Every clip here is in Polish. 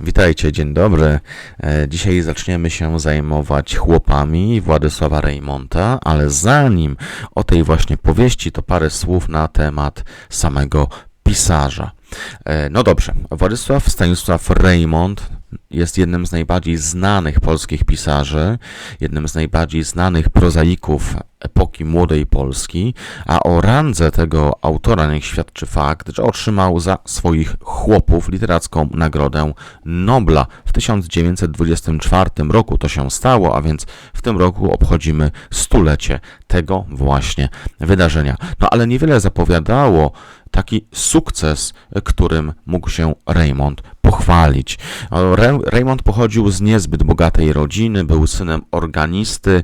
Witajcie, dzień dobry. E, Dzisiaj zaczniemy się zajmować chłopami Władysława Reymonta, ale zanim o tej właśnie powieści, to parę słów na temat samego pisarza. E, No dobrze, Władysław Stanisław Reymont jest jednym z najbardziej znanych polskich pisarzy, jednym z najbardziej znanych prozaików epoki młodej Polski, a o randze tego autora niech świadczy fakt, że otrzymał za swoich chłopów literacką Nagrodę Nobla. W 1924 roku to się stało, a więc w tym roku obchodzimy stulecie tego właśnie wydarzenia. No ale niewiele zapowiadało taki sukces, którym mógł się Raymond pochwalić. Raymond pochodził z niezbyt bogatej rodziny, był synem organisty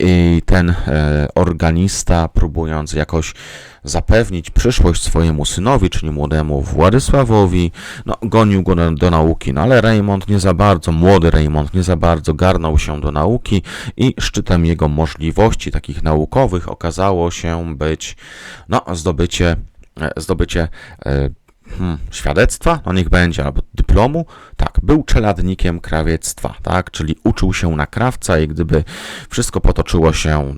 i ten e, organista, próbując jakoś zapewnić przyszłość swojemu synowi, czyli młodemu Władysławowi, no, gonił go do, do nauki, no ale Raymond nie za bardzo, młody Raymond nie za bardzo garnął się do nauki i szczytem jego możliwości takich naukowych okazało się być no, zdobycie, e, zdobycie e, hmm, świadectwa, no niech będzie, albo dyplomu, tak, był czeladnikiem krawiectwa, tak, czyli uczył się na krawca i gdyby wszystko potoczyło się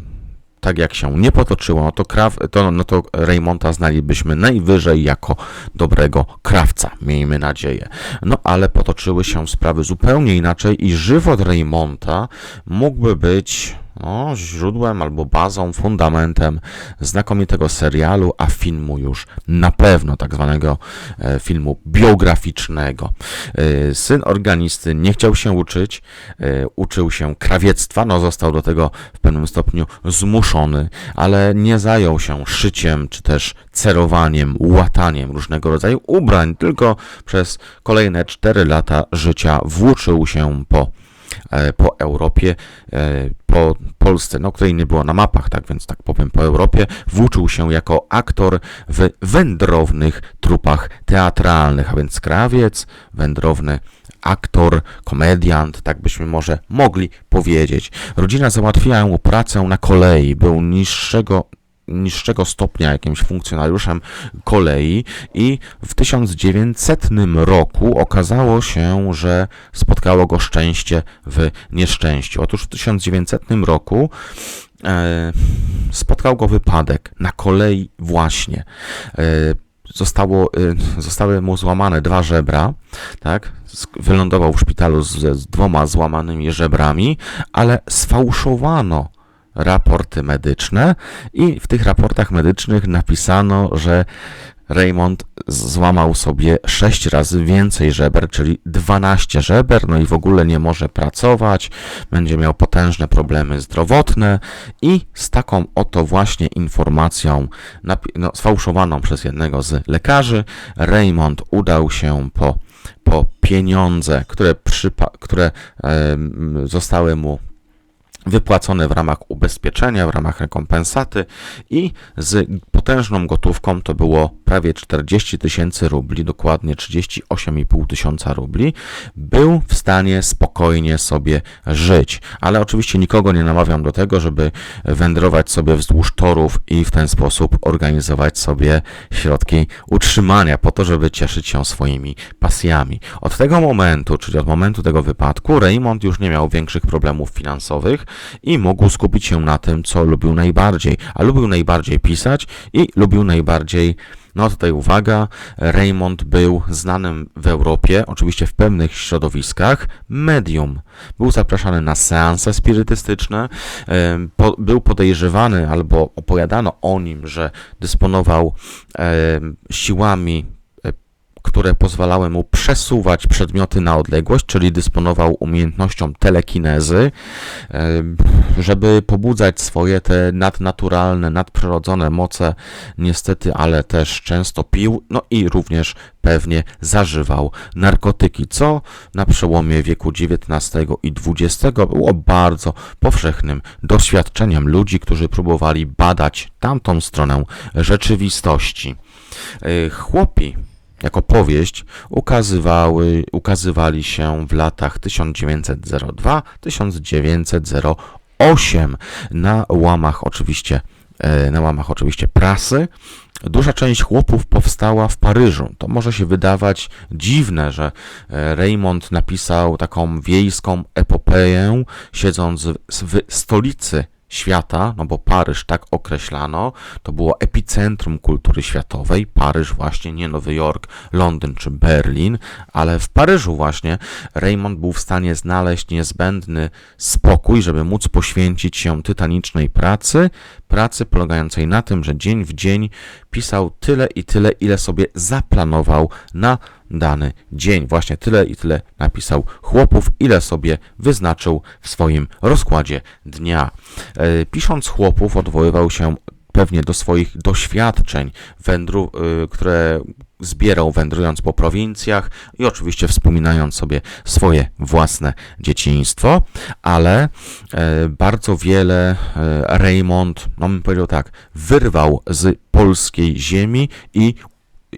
tak jak się nie potoczyło, no to, kraw, to, no to Raymonta znalibyśmy najwyżej jako dobrego krawca, miejmy nadzieję. No ale potoczyły się sprawy zupełnie inaczej i żywot Raymonta mógłby być no, źródłem albo bazą, fundamentem znakomitego serialu, a filmu już na pewno, tak zwanego e, filmu biograficznego. E, syn organisty nie chciał się uczyć, e, uczył się krawiectwa, no został do tego w pewnym stopniu zmuszony, ale nie zajął się szyciem, czy też cerowaniem, łataniem różnego rodzaju ubrań, tylko przez kolejne 4 lata życia włóczył się po po Europie, e, po Polsce, no, nie było na mapach, tak więc tak powiem, po Europie, włóczył się jako aktor w wędrownych trupach teatralnych, a więc krawiec, wędrowny aktor, komediant, tak byśmy może mogli powiedzieć. Rodzina załatwiła mu pracę na kolei, był niższego niższego stopnia jakimś funkcjonariuszem kolei i w 1900 roku okazało się, że spotkało go szczęście w nieszczęściu. Otóż w 1900 roku e, spotkał go wypadek na kolei właśnie. E, zostało, e, zostały mu złamane dwa żebra, tak? Wylądował w szpitalu z, z dwoma złamanymi żebrami, ale sfałszowano raporty medyczne i w tych raportach medycznych napisano, że Raymond złamał sobie 6 razy więcej żeber, czyli 12 żeber, no i w ogóle nie może pracować, będzie miał potężne problemy zdrowotne i z taką oto właśnie informacją no, sfałszowaną przez jednego z lekarzy, Raymond udał się po, po pieniądze, które, które em, zostały mu wypłacone w ramach ubezpieczenia, w ramach rekompensaty i z potężną gotówką to było prawie 40 tysięcy rubli, dokładnie 38,5 tysiąca rubli, był w stanie spokojnie sobie żyć. Ale oczywiście nikogo nie namawiam do tego, żeby wędrować sobie wzdłuż torów i w ten sposób organizować sobie środki utrzymania po to, żeby cieszyć się swoimi pasjami. Od tego momentu, czyli od momentu tego wypadku, Raymond już nie miał większych problemów finansowych i mógł skupić się na tym, co lubił najbardziej. A lubił najbardziej pisać i lubił najbardziej no tutaj uwaga, Raymond był znanym w Europie, oczywiście w pewnych środowiskach, medium. Był zapraszany na seanse spirytystyczne, po, był podejrzewany albo opowiadano o nim, że dysponował em, siłami e, które pozwalały mu przesuwać przedmioty na odległość, czyli dysponował umiejętnością telekinezy, em, żeby pobudzać swoje te nadnaturalne, nadprzyrodzone moce, niestety, ale też często pił, no i również pewnie zażywał narkotyki, co na przełomie wieku XIX i XX było bardzo powszechnym doświadczeniem ludzi, którzy próbowali badać tamtą stronę rzeczywistości. Y, Chłopi jako powieść ukazywały, ukazywali się w latach 1902-1908 na łamach oczywiście e, na łamach oczywiście prasy. Duża część chłopów powstała w Paryżu. To może się wydawać dziwne, że e, Raymond napisał taką wiejską epopeję, siedząc w, w stolicy świata, no bo Paryż tak określano, to było epicentrum kultury światowej. Paryż właśnie, nie Nowy Jork, Londyn czy Berlin, ale w Paryżu właśnie Raymond był w stanie znaleźć niezbędny spokój, żeby móc poświęcić się tytanicznej pracy, pracy polegającej na tym, że dzień w dzień pisał tyle i tyle, ile sobie zaplanował na dany dzień. Właśnie tyle i tyle napisał chłopów, ile sobie wyznaczył w swoim rozkładzie dnia. E, pisząc chłopów, odwoływał się pewnie do swoich doświadczeń, wędru, y, które zbierał wędrując po prowincjach i oczywiście wspominając sobie swoje własne dzieciństwo, ale e, bardzo wiele e, Raymond, no bym powiedział tak, wyrwał z polskiej ziemi i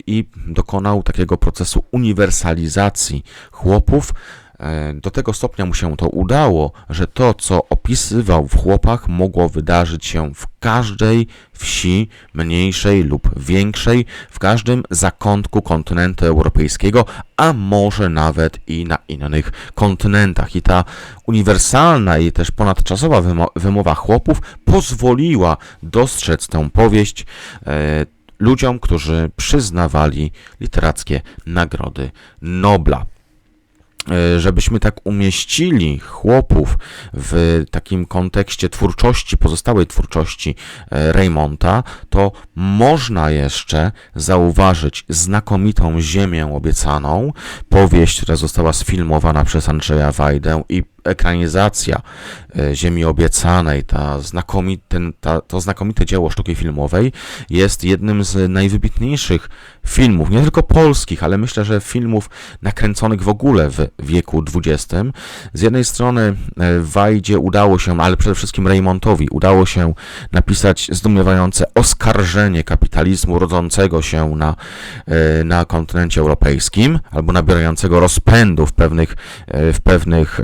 i dokonał takiego procesu uniwersalizacji chłopów. E, do tego stopnia mu się to udało, że to, co opisywał w chłopach, mogło wydarzyć się w każdej wsi, mniejszej lub większej, w każdym zakątku kontynentu europejskiego, a może nawet i na innych kontynentach. I ta uniwersalna i też ponadczasowa wymowa chłopów pozwoliła dostrzec tę powieść e, ludziom, którzy przyznawali literackie nagrody Nobla. E, żebyśmy tak umieścili chłopów w takim kontekście twórczości, pozostałej twórczości e, Raymonta, to można jeszcze zauważyć znakomitą Ziemię obiecaną, powieść, która została sfilmowana przez Andrzeja Wajdę i ekranizacja e, Ziemi Obiecanej, ta znakomite, ta, to znakomite dzieło sztuki filmowej jest jednym z najwybitniejszych filmów, nie tylko polskich, ale myślę, że filmów nakręconych w ogóle w wieku XX. Z jednej strony e, Wajdzie udało się, ale przede wszystkim Raymontowi udało się napisać zdumiewające oskarżenie kapitalizmu rodzącego się na, e, na kontynencie europejskim, albo nabierającego rozpędu w pewnych, w pewnych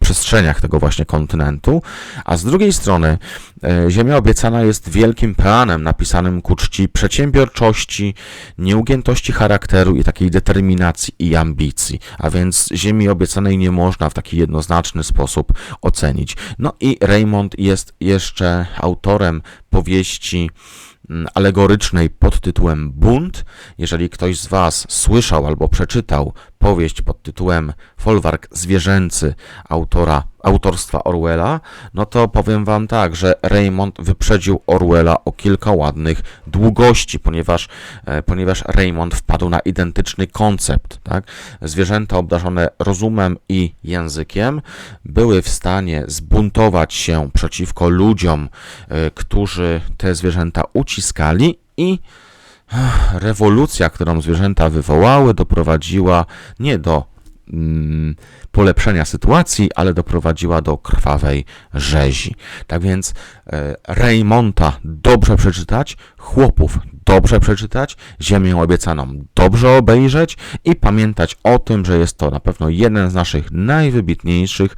przestrzeniach tego właśnie kontynentu, a z drugiej strony e, Ziemia obiecana jest wielkim planem napisanym ku czci przedsiębiorczości, nieugiętości charakteru i takiej determinacji i ambicji, a więc Ziemi obiecanej nie można w taki jednoznaczny sposób ocenić. No i Raymond jest jeszcze autorem powieści Mm, alegorycznej pod tytułem Bunt. Jeżeli ktoś z Was słyszał albo przeczytał powieść pod tytułem Folwark zwierzęcy autora, autorstwa Orwella, no to powiem Wam tak, że Raymond wyprzedził Orwella o kilka ładnych długości, ponieważ, e, ponieważ Raymond wpadł na identyczny koncept. Tak? Zwierzęta obdarzone rozumem i językiem były w stanie zbuntować się przeciwko ludziom, e, którzy te zwierzęta uciskali i rewolucja, którą zwierzęta wywołały, doprowadziła nie do mm, polepszenia sytuacji, ale doprowadziła do krwawej rzezi. Tak więc e, Raymonta dobrze przeczytać, chłopów dobrze przeczytać, Ziemię obiecaną dobrze obejrzeć i pamiętać o tym, że jest to na pewno jeden z naszych najwybitniejszych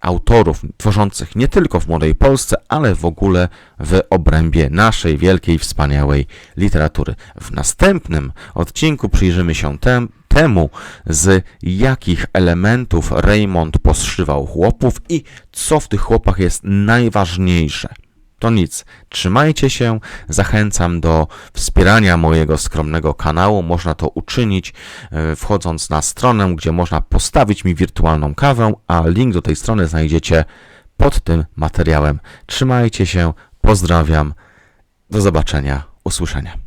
autorów tworzących nie tylko w młodej Polsce, ale w ogóle w obrębie naszej wielkiej, wspaniałej literatury. W następnym odcinku przyjrzymy się tem, temu, z jakich elementów Raymond poszywał chłopów i co w tych chłopach jest najważniejsze. To nic. Trzymajcie się. Zachęcam do wspierania mojego skromnego kanału. Można to uczynić e, wchodząc na stronę, gdzie można postawić mi wirtualną kawę, a link do tej strony znajdziecie pod tym materiałem. Trzymajcie się. Pozdrawiam. Do zobaczenia. Usłyszenia.